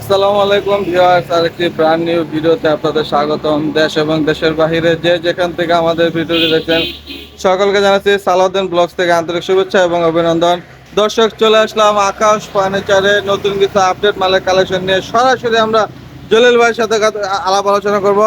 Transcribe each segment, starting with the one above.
আসসালামু আলাইকুম ভিউয়ার্স, আরেকটি ব্র্যান্ড নিউ ভিডিওতে আপনাদের স্বাগতম। দেশ এবং দেশের বাইরে যে যেখান থেকে আমাদের ভিডিওটি দেখছেন, সকলকে জানাচ্ছি সালাউদ্দিন ব্লগস থেকে আন্তরিক শুভেচ্ছা এবং অভিনন্দন। দর্শক, চলে আসলাম আকাশ ফার্নিচারে। নতুন কিছু আপডেট মালের কালেকশন নিয়ে সরাসরি আমরা জলিল ভাইয়ের সাথে আলাপ আলোচনা করব।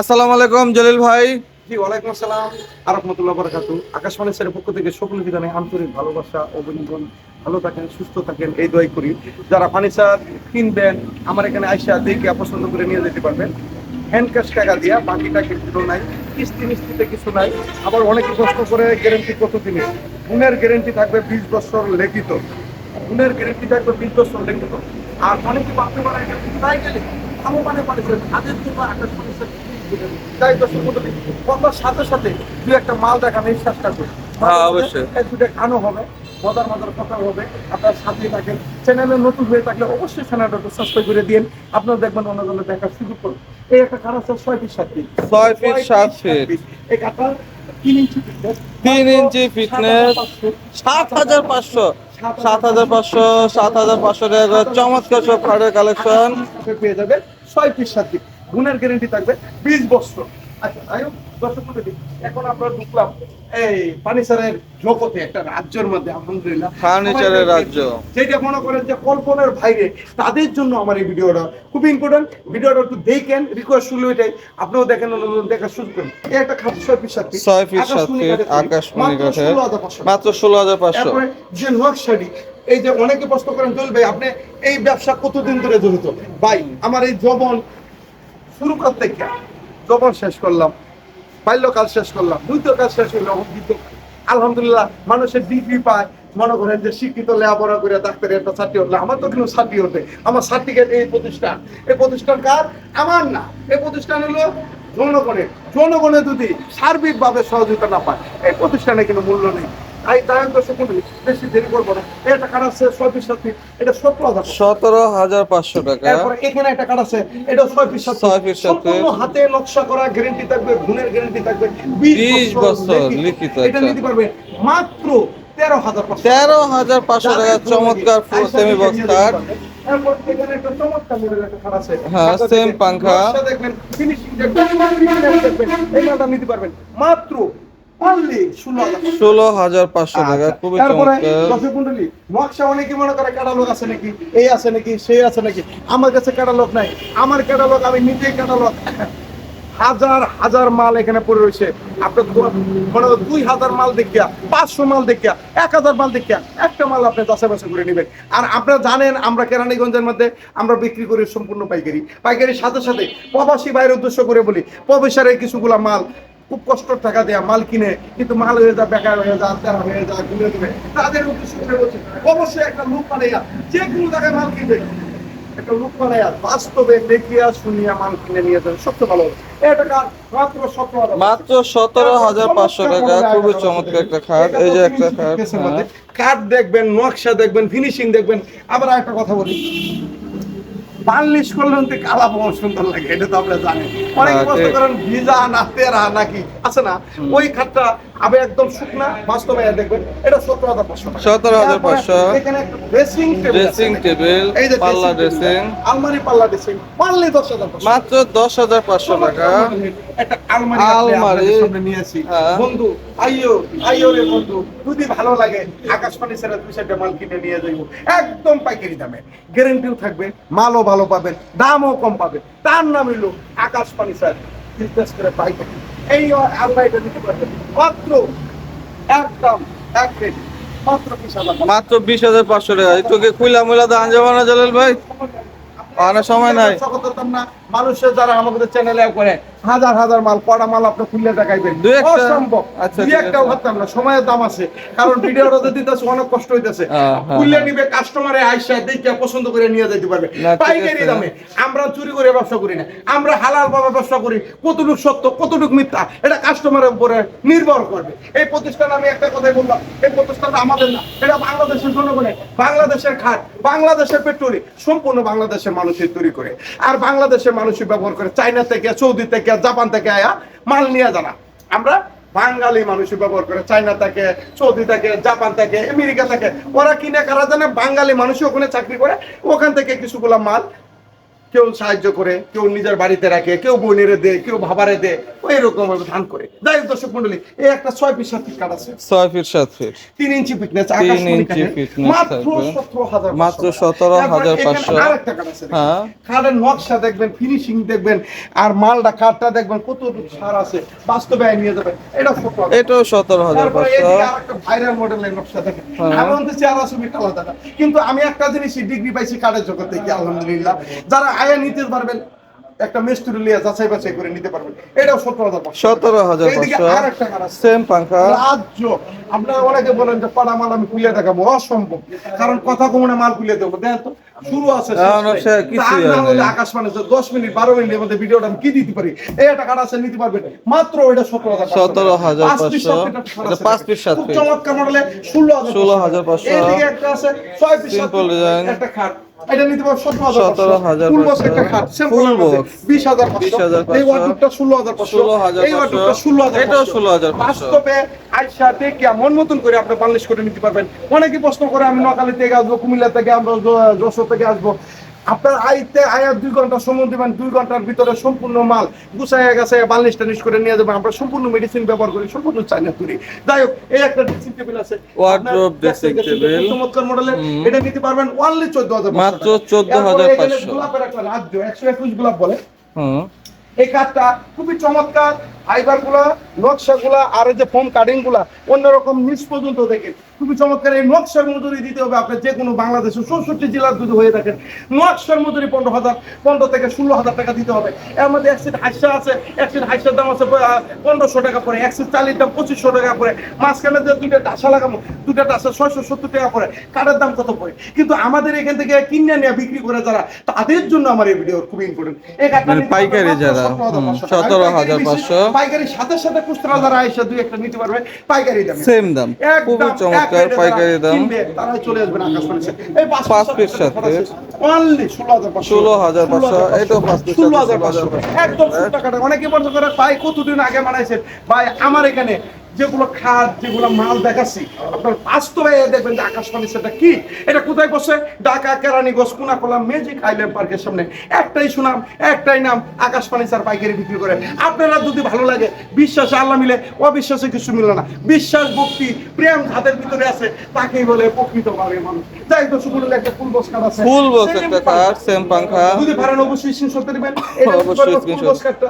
আসসালামু আলাইকুম জলিল ভাই। জি, ওয়ালাইকুম আসসালাম। আরহামতুল্লাহ বারাকাতু আকাশবাণী স্যারের পক্ষ থেকে সকলকে জানাই আন্তরিক ভালোবাসা, অভিনন্দন। ভালো থাকেন সুস্থ থাকেন এই দোয়াই করি। যারা ফার্নিচার কিনবেন আমার এখানে আইসা দেখে পছন্দ করে নিয়ে যেতে পারবেন। হ্যান্ড ক্যাশ টাকা দিয়া বাকিটা কিছু নাই কিস্তি মিস্তিতে কিছু নাই। আবার অনেকে প্রশ্ন করে গ্যারেন্টি কত দিনে? গুণের গ্যারেন্টি থাকবে বিশ বছর লেখিত। গুণের গ্যারেন্টি থাকবে বিশ বছর লেখিত। আর অনেকে ভাবতে পারে কোথায় গেলে? আমি মানে পারেছেন তাই সাথে সাথে দু একটা মাল দেখানো এই চেষ্টা করি। হ্যাঁ, অবশ্যই। দুটো গানও হবে। মজার মজার কথা হবে আপনার সাথে থাকেন। চ্যানেলে নতুন হয়ে থাকলে অবশ্যই চ্যানেলটা সাবস্ক্রাইব করে দিন আপনারা দেখবেন অন্যজনে দেখার সুযোগ করুন এই একটা কার আছে? ছয় ফিট সাত ফিট ছয় ফিট, সাত ফিট। এই কাঠটা তিন ইঞ্চি ফিটনেস তিন ইঞ্চি ফিটনেস সাত হাজার পাঁচশো। সাত হাজার পাঁচশো সাত হাজার পাঁচশো টাকা চমৎকার সব কার্ডের কালেকশন পেয়ে যাবে ছয় ফিট সাত ফিট গুণের গ্যারেন্টি থাকবে বিশ বছর। আচ্ছা দর্শক মণ্ডলী, এখন আমরা ঢুকলাম এই ফার্নিচারের জগতে একটা রাজ্যের মধ্যে আলহামদুলিল্লাহ। ফার্নিচারের রাজ্য। যেটা মনে করেন যে কল্পনার বাইরে তাদের জন্য আমার এই ভিডিওটা খুব ইম্পর্টেন্ট ভিডিওটা একটু দেখেন রিকোয়েস্ট শুনলে এটাই আপনিও দেখেন অন্যজন দেখার সুযোগ করেন এই একটা খাদ্য ছয় ফিট সাত ছয় ফিট সাত আকাশমণি ফিট কাঠের তৈরি। আকাশমণি মাত্র কাঠের 16,500 মাত্র ষোলো হাজার পাঁচশো। যে নকশাড়ি এই যে অনেকে প্রশ্ন করেন চলবে আপনি এই ব্যবসা কতদিন ধরে জড়িত? ভাই আমার এই জবন শুরু করতে জবন শেষ করলাম। বাল্যকাল শেষ করলাম কাজ শেষ করলাম আলহামদুলিল্লাহ, মানুষের ডিগ্রি পায়। মনে করেন যে শিক্ষিত, লেখাপড়া করে ডাক্তারের একটা সার্টিফিকেট হলে। আমার তো কিন্তু সার্টিফিকেট আমার সার্টিফিকেট এই প্রতিষ্ঠান। এই প্রতিষ্ঠান কার? আমার না। এই প্রতিষ্ঠান হলো জনগণের জনগণে যদি সার্বিকভাবে সহযোগিতা না পায়, এই প্রতিষ্ঠানে কিন্তু মূল্য নেই। তাই তাই তো সেখানে বেশি দেরি করব না। এটা কাটা আছে ছয় পিস সাত পিস, এটা সত্তর হাজার সতেরো হাজার পাঁচশো টাকা। তারপরে এখানে একটা আছে এটা ছয় পিস সাত ছয় পিস সাত হাতে নকশা করা গ্যারেন্টি থাকবে গুণের গ্যারেন্টি থাকবে 20 বছর লিখিত, এটা। নিতে পারবে মাত্র তেরো হাজার পাঁচশো। টাকা চমৎকার ফুল সেমি বক্স কার্ড হ্যাঁ, দেখবেন, পাংখা। নকশা দেখবেন ফিনিশিং দেখবেন এই মালটা নিতে পারবেন। মাত্র ষোলো হাজার পাঁচশো। টাকা খুবই চমৎকার। নকশা অনেকে মনে করে ক্যাটালগ আছে নাকি এই আছে নাকি সেই আছে নাকি আমার কাছে ক্যাটালগ নাই। আমার ক্যাটালগ আমি নিজেই ক্যাটালগ হাজার হাজার মাল এখানে পড়ে রয়েছে। আপনার মনে করো দুই হাজার মাল দেখিয়া পাঁচশো মাল দেখিয়া এক হাজার মাল দেখিয়া একটা মাল আপনি দশে বাসে করে নেবেন। আর আপনারা জানেন আমরা কেরানীগঞ্জের মধ্যে আমরা বিক্রি করি সম্পূর্ণ পাইকারি। পাইকারির সাথে সাথে প্রবাসী বাইরের উদ্দেশ্য করে বলি প্রবেশারে কিছুগুলা মাল খুব কষ্ট টাকা দেয়া মাল কিনে কিন্তু মাল হয়ে যা বেকার হয়ে যা তেরা হয়ে যা ঘুরে ঘুরে। তাদের উদ্দেশ্য করে বলছি অবশ্যই একটা লোক বানাইয়া যে কোনো জায়গায় মাল কিনবে। একটা লোক বানাইয়া বাস্তবে দেখিয়া শুনিয়া মাল কিনে নিয়ে সবচেয়ে ভালো মাত্র সতেরো হাজার পাঁচশো টাকা। খুবই চমৎকার একটা খাট। এই যে একটা খাট হ্যাঁ। কাঠ দেখবেন নকশা দেখবেন ফিনিশিং দেখবেন। আবার একটা কথা বলি। বার্লিশ করলে কিন্তু কালা বহুত সুন্দর লাগে এটা তো আমরা জানেন অনেকে প্রশ্ন করেন ভিজা না তেরা নাকি? আছে না? ওই খাটটা আবে একদম শুকনা বাস্তবে দেখবেন এটা সত্তর হাজার পাঁচশো টাকা। 17,500 তারপরে এখানে একটা ড্রেসিং টেবিল ড্রেসিং টেবিল পাল্লা ড্রেসিং আলমারি পাল্লা ড্রেসিং পারলে দশ হাজার মাত্র দশ হাজার পাঁচশো টাকা। একটা আলমারি আলমারি। সামনে হ্যাঁ। বন্ধু আইও আইও রে বন্ধু যদি ভালো লাগে আকাশবাণী ছেড়ে দুই চারটা মাল কিনে নিয়ে যাইবো। একদম পাইকারি দামে। গ্যারেন্টিও থাকবে মালও ভালো পাবেন দামও কম পাবেন। তার নাম হইল আকাশবাণী স্যার বিজনেস করে পাই এই আল্লাহ এটা দিতে পারবেন মাত্র একদম এক রেট মাত্র বিশ হাজার পাঁচশো। টাকা। একটু খুইলা মুলা দান যাব না জালাল ভাই? অনেক সময় নাই। না। মানুষের যারা আমাদের চ্যানেলে করে হাজার হাজার মাল কড়া মাল আপনি খুললে দেখাইবেন অসম্ভব। আচ্ছা, দুই একটাও। ভাবতাম না সময়ের দাম আছে। কারণ ভিডিওটা দিতেছে অনেক কষ্ট হইতেছে। হ্যাঁ, হ্যাঁ, খুললে নিবে কাস্টমারে আইসা দেখে পছন্দ করে নিয়ে যেতে পারবে। পাইকারি দামে। আমরা চুরি করে ব্যবসা করি না। আমরা হালাল ভাবে ব্যবসা করি। কতটুক সত্য কতটুক মিথ্যা এটা কাস্টমারের উপরে নির্ভর করবে। এই প্রতিষ্ঠান আমি একটা কথাই বললাম। এই প্রতিষ্ঠানটা আমাদের না। এটা বাংলাদেশের জনগণের বাংলাদেশের খাট বাংলাদেশের পেট্রোলি সম্পূর্ণ বাংলাদেশের মানুষের তৈরি করে। আর বাংলাদেশের মানুষই ব্যবহার করে। চাইনা থেকে সৌদি থেকে জাপান থেকে আয়া মাল নিয়ে জানা। আমরা বাঙালি মানুষ ব্যবহার করে, চায়না থেকে, সৌদি থেকে, জাপান থেকে, আমেরিকা থেকে, ওরা কিনে কারা জানে? বাঙালি মানুষ ওখানে চাকরি করে, ওখান থেকে কিছুগুলা মাল কেউ সাহায্য করে কেউ নিজের বাড়িতে রাখে কেউ বোনেরে দেয় কেউ ভাবারে দেয় ওই রকম ভাবে ধান করে। যাই হোক দর্শক মন্ডলী এই একটা ছয় পিস সাত ফিট কাঠ আছে। ছয় ফিট সাত ফিট। তিন ইঞ্চি ফিটনেস তিন ইঞ্চি fitness মাত্র। সতেরো হাজার মাত্র 17,500 আরেকটা কাঠ আছে হ্যাঁ। কাঠের নকশা দেখবেন ফিনিশিং দেখবেন আর মালটা কাঠটা দেখবেন কত সার আছে বাস্তবে নিয়ে যাবেন। এটা হাজার। এটাও সতেরো হাজার পাঁচশো। ভাইরাল মডেলের নকশা দেখেন। হ্যাঁ। আমি বলতে চেয়ার আসলে আলাদা না। কিন্তু আমি একটা জিনিস ডিগ্রি পাইছি কাঠের জগৎ থেকে আলহামদুলিল্লাহ। যারা আয়া নিতে পারবেন একটা মিস্ত্রি লিয়া যাচাই বাছাই করে নিতে পারবেন। এটাও সতেরো হাজার পাঁচশো। সতেরো হাজার পাঁচশো। সেম পাঙ্খা। রাজ্য আপনারা অনেকে বলেন যে পাড়া মাল আমি খুলে দেখাবো অসম্ভব। কারণ কথা কমনে মাল খুলে দেবো দেন তো শুরু আছে আকাশ মানে দশ মিনিট বারো মিনিটের মধ্যে ভিডিওটা আমি কি দিতে পারি? এই একটা কাটা আছে নিতে পারবেন। মাত্র ওইটা সতেরো হাজার 17,500 পাঁচ পিস সাত ফিট একটা কাঠ এটা আছে। পাঁচ পিস সাত চমৎকার মডেলে ষোলো হাজার 16,500 এইদিকে একটা আছে ছয় পিস একটা খাট। এটা নিতে পারব সতেরো হাজার 17,500 ফুল বক্স একটা খাট Full box। বিশ হাজার পাঁচশো। 20,500 এই ওয়ার্ডটা ষোলো হাজার পাঁচশো। এই ষোলো হাজার এটাও 16,500 বাস্তবে আইসা দেখে মন মতন করে আপনি করে নিতে পারবেন। অনেকে প্রশ্ন করে আমি নোয়াখালী থেকে আসব কুমিল্লা থেকে আমরা যশোর থেকে আসব। আপনার আইতে আয়ার দুই ঘণ্টা সময় দিবেন দুই ঘণ্টার ভিতরে সম্পূর্ণ মাল গুছাইয়া গেছে বার্নিশ টার্নিশ করে নিয়ে যাবেন আমরা সম্পূর্ণ মেডিসিন ব্যবহার করি সম্পূর্ণ চাইনা তুলি যাই হোক এই একটা ড্রেসিং টেবিল আছে। দেখতে গেছে table। চমৎকার মডেলের এটা নিতে পারবেন অনলি চোদ্দ হাজার মাত্র 14,500 গোলাপের একটা রাজ্য একশো একুশ গোলাপ বলে। হুম। এই কাঠটা খুবই চমৎকার। ফাইবারগুলা নকশা গুলা আর এই যে ফোম কাটিংগুলা অন্যরকম নিচ পর্যন্ত দেখেন খুবই চমৎকার এই নকশার মজুরি দিতে হবে আপনার যে কোনো বাংলাদেশের চৌষট্টি জেলার যদি হয়ে থাকেন। নকশার মজুরি পনেরো হাজার পনেরো থেকে ষোলো হাজার টাকা দিতে হবে। এর মধ্যে একশিট হাইসা আছে একশিট হাইসার দাম আছে পনেরোশো টাকা পরে একশিট চালির দাম পঁচিশশো টাকা পরে মাঝখানে যে দুইটা টাসা লাগাবো দুইটা টাসা ছয়শো সত্তর টাকা পরে কাঠের দাম কত পড়ে? কিন্তু আমাদের এখান থেকে কিনে নিয়ে বিক্রি করে যারা তাদের জন্য আমার এই ভিডিও খুবই ইম্পর্টেন্ট মানে পাইকারি যারা, 17,500 হুম, টাকা। 17,500 পাইকারির সাথে সাথে খুচরা যারা দুই একটা নিতে পারবে পাইকারি দামে। সেম দাম। খুবই চমৎকার পাইকারি দাম। তারাই চলে আসবেন আকাশ এই পাঁচ পিস পিস। অনলি ষোলো হাজার পাঁচশো। এটাও পাঁচ পিস ষোলো হাজার পাঁচশো। 16,500 একদম টাকাটা। অনেকে করে ভাই কতদিন আগে বানাইছেন? ভাই আমার এখানে যেগুলো খাট যেগুলো মাল দেখাচ্ছি আপনার বাস্তবে দেখবেন যে আকাশবাণী সেটা কি? এটা কোথায় বসে? ঢাকা কেরানীগঞ্জ কুনাকলা মেজিক আইল্যান্ড পার্কের সামনে। একটাই সুনাম একটাই নাম আকাশবাণী স্যার পাইকারি বিক্রি করে আপনারা যদি ভালো লাগে বিশ্বাসে আল্লাহ মিলে অবিশ্বাসে কিছু মিলে না। বিশ্বাস ভক্তি প্রেম হাতের ভিতরে আছে তাকেই বলে প্রকৃত ভাবে মানুষ। যাই তো শুকুর একটা ফুল বস্কার আছে। ফুল Same একটা পাঙ্খা। সেম পাঙ্খা যদি পারেন অবশ্যই স্ক্রিনশট দিবেন। এটা অবশ্যই। স্ক্রিনশট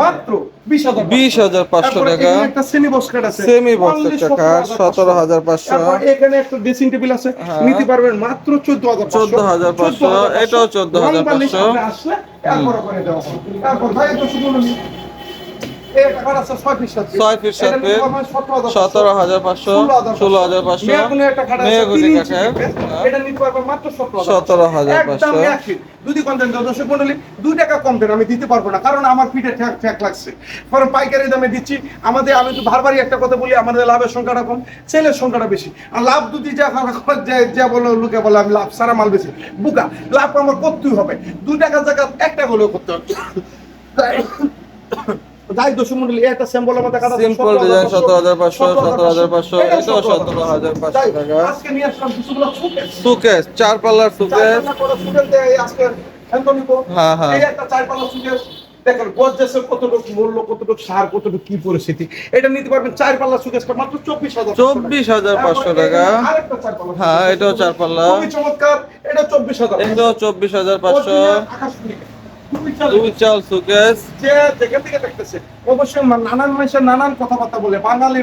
মাত্র 20000 20,500 টাকা। একটা সেমি বক্স কাট সেমি বক্সের Only 17,500 সতেরো হাজার পাঁচশো। তারপর এখানে একটা ড্রেসিং টেবিল আছে। হ্যাঁ। নিতে পারবেন মাত্র 14500 14,500 এটাও 14,500 আসলে এরপর করে দেওয়া তারপর ভাই তো শুধু ছয় পিস সাত এটা নিতে পিস। পারবেন 17,500 সতেরো হাজার পাঁচশো ষোলো হাজার পাঁচশো। মেয়াগুনি একটা কাঠ আছে, মেয়াগুনি তিন ইঞ্চি কাঠের পিস। এটা নিতে পারবেন মাত্র 17,500 17,500 একদম এক ফিট। যদি কন্টেন্ট দর্শক মন্ডলী দুই টাকা কম দেন আমি দিতে পারব না কারণ আমার ফিটে ঠ্যাক ঠ্যাক লাগছে। কারণ পাইকারি দামে দিচ্ছি। আমাদের আমি তো বারবারই একটা কথা বলি আমাদের লাভের সংখ্যাটা কম সেলের সংখ্যাটা বেশি। আর লাভ যদি যা বলো লোকে বলে আমি লাভ সারা মাল বেশি বুকা লাভ আমার করতেই হবে। দুই টাকার জায়গা এক টাকা হলেও করতে হবে। যাই দর্শক মন্ডলী একটা স্যাম্পল আমাদের কাটা সিম্পল ডিজাইন সতেরো হাজার পাঁচশো সতেরো হাজার পাঁচশো এটাও সতেরো হাজার পাঁচশো যাই, টাকা। আজকে নিয়ে আসলাম কিছুগুলো সুকেস সুকেস চার পাল্লার সুকেস সুকেস দেয় আজকে। হ্যাঁ, হ্যাঁ। এই একটা চারপাল্লা সুকেস। দেখেন গর্জাসের কতটুকু মূল্য কতটুকু সার কতটুকু কি পরিস্থিতি। এটা নিতে পারবেন চার পাল্লা সুকেসটা মাত্র চব্বিশ হাজার চব্বিশ হাজার পাঁচশো টাকা। হ্যাঁ এটাও চার পাল্লা। খুবই চমৎকার। এটা চব্বিশ হাজার এটাও চব্বিশ হাজার পাঁচশো। বাঙালির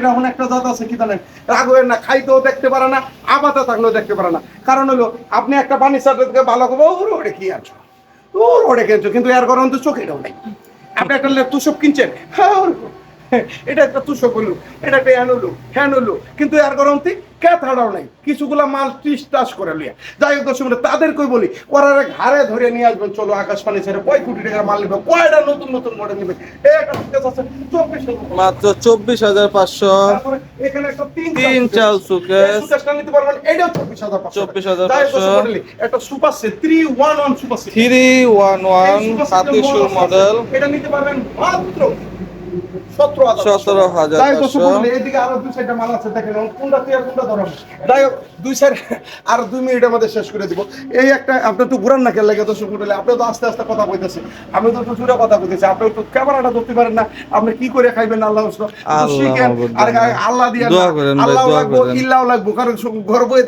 এখন একটা জাত আছে, কি জানেন? রাগের না, খাইতেও দেখতে পারে না আবাতে থাকলেও দেখতে পারে না। কারণ হলো, আপনি একটা পানি সাথে ভালো করব, ওর ওরে কি আনছো ওর ওরে কিনছো কিন্তু এর গরম তো চোখেটাও নাই। আপনি একটা লে- কিনছেন হ্যাঁ এটা একটা তুষক হলো এটা একটা হ্যান হলো হ্যান হলো। কিন্তু এর কারণ তুই ক্যাথাড়াও নাই? কিছুগুলা মাল টিস টাস করে লিয়া যাই হোক দর্শক বন্ধু, তাদেরকেই বলি ওরা ঘাড়ে ধরে নিয়ে আসবেন চলো আকাশ পানি ছেড়ে কয় কোটি টাকার মাল নেবে কয়টা নতুন নতুন মডেল নেবে চব্বিশ হাজার। মাত্র চব্বিশ হাজার পাঁচশো। এখানে একটা তিন তিন চাল সুকেস। নিতে পারবেন এটাও চব্বিশ হাজার পাঁচশো। 24,500 যাই হোক দর্শক মণ্ডলী, একটা super set three one one super three one one হাতিসুর model এটা নিতে পারবেন মাত্র সতেরো হাজার দুই আর দুই শেষ করে দিব। এই একটা আপনি একটু ঘুরান না খেলে দর্শক মন্ডলী আপনি তো আস্তে আস্তে কথা কইতেছি। আমি তো একটু জুড়ে কথা কইতেছি আপনি একটু ক্যামেরাটা ধরতে পারেন না। আপনি কি করে খাইবেন আল্লাহ শিখেন আর আল্লাহ দিয়ে আল্লাহ লাগবো ইল্লাহ লাগবো কারণ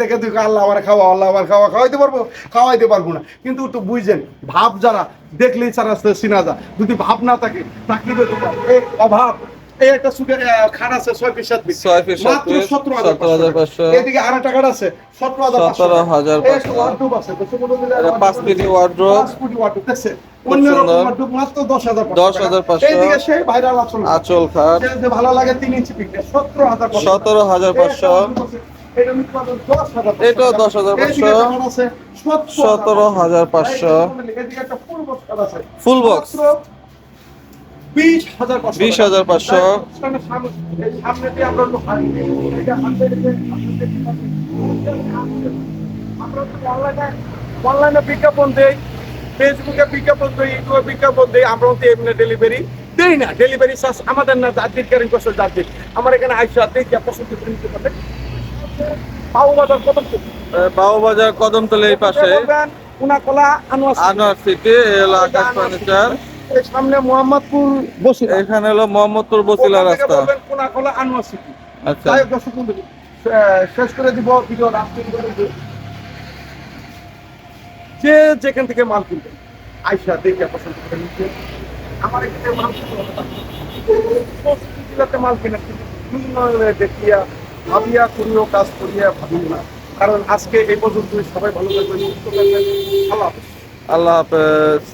থেকে তুই আল্লাহ আমার খাওয়া আল্লাহ আমার খাওয়া খাওয়াইতে পারব খাওয়াইতে পারব না। কিন্তু একটু বুঝছেন ভাব যারা দেখলেই সারা সিনা যা যদি ভাব না থাকে তাকিবে অভাব এই একটা সুখে খান আছে ছয় পিস সাত পিস ছয় পিস মাত্র সতেরো হাজার পাঁচশো। এদিকে আর আছে সতেরো হাজার সতেরো। আছে পাঁচ। পাঁচ কোটি wardrobe, দেখছে? খুব অন্য রকম সুন্দর। wardrobe মাত্র দশ হাজার 10,500 এইদিকে সেই ভাইরাল আচল আঁচল খাট ভালো লাগে তিন ইঞ্চি পিকটা সতেরো হাজার পাঁচশো। এটা দশ হাজার পাঁচশো? সতেরো হাজার পাঁচশো। বিশ হাজার পাঁচশো অনলাইনে বিজ্ঞাপন দেই ফেসবুকে বিজ্ঞাপন দেই ইউটিউবে বিজ্ঞাপন দেই আমরা তো এমনি ডেলিভারি দেই না। ডেলিভারি চার্জ আমাদের না দার্জির ক্যারিং করছে দার্জির আমার এখানে আইসা দেখি পছন্দ করে নিতে পারবেন পাও বাজার কত বাবু বাজার কদমতলি এই পাশে। Anwar Anwar city Akash furniture. সামনে মোহাম্মদপুর বসে এখানে হলো মোহাম্মদপুর বসিলা রাস্তা। কোনাকলা আনোয়ার সিটি। আচ্ছা। শেষ করে দিব ভিডিও যে যেখান থেকে মাল কিনবে আইসা দেখে পছন্দ করে নিচ্ছে আমার এখানে মাল কিনতে কিনে। দেখিয়া ভাবিয়া কোনো কাজ করিয়া ভাবিও না। কারণ আজকে এই পর্যন্ত সবাই ভালো থাকবেন, সুস্থ থাকবেন। আল্লাহ। আল্লাহ হাফেজ।